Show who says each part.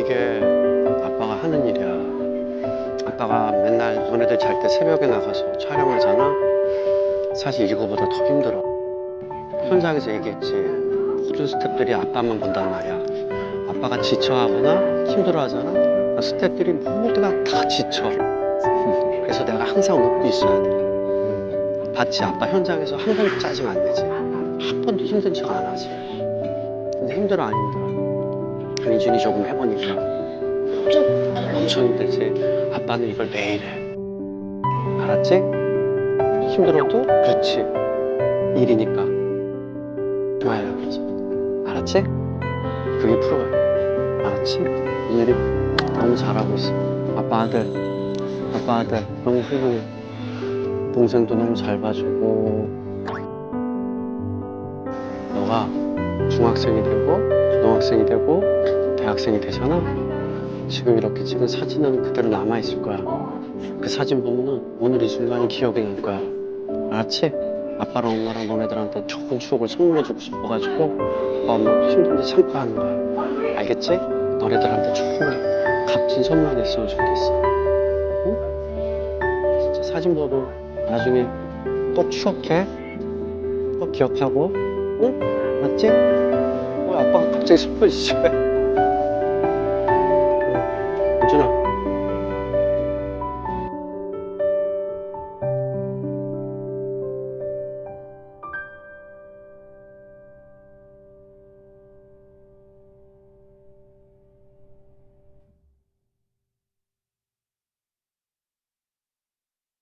Speaker 1: 이게 아빠가 하는 일이야. 아빠가 맨날 너네들 잘 때 새벽에 나가서 촬영하잖아. 사실 이거보다 더 힘들어. 현장에서 얘기했지. 모든 스태프들이 아빠만 본단 말이야. 아빠가 지쳐하거나 힘들어하잖아. 스태프들이 모두가 다 지쳐. 그래서 내가 항상 웃고 있어야 돼. 봤지? 아빠 현장에서 한 번도 짜증 안 내지. 한 번도 힘든 척 안 하지. 근데 힘들어 안 힘들어? 민준이 조금 해보니까 엄청 힘들지. 아빠는 이걸 매일 해. 알았지? 힘들어도 그렇지. 일이니까. 좋아요. 알았지? 그게 프로야. 알았지? 오늘이 너무 잘하고 있어. 아빠 아들. 아빠 아들. 너무 훌륭해. 동생도 너무 잘 봐주고. 너가 중학생이 되고, 고등학생이 되고, 대학생이 되잖아. 지금 이렇게 찍은 사진은 그대로 남아있을 거야. 그 사진 보면은 오늘 이 순간이 기억이 날 거야. 알았지? 아빠랑 엄마랑 너네들한테 좋은 추억을 선물해주고 싶어가지고 아빠 엄마 힘든데 참고 하는 거야. 알겠지? 너네들한테 좋은 값진 선물이 있으면 좋겠어. 응? 진짜 사진 보고 나중에 꼭 추억해. 꼭 기억하고. 응? 맞지? 어, 아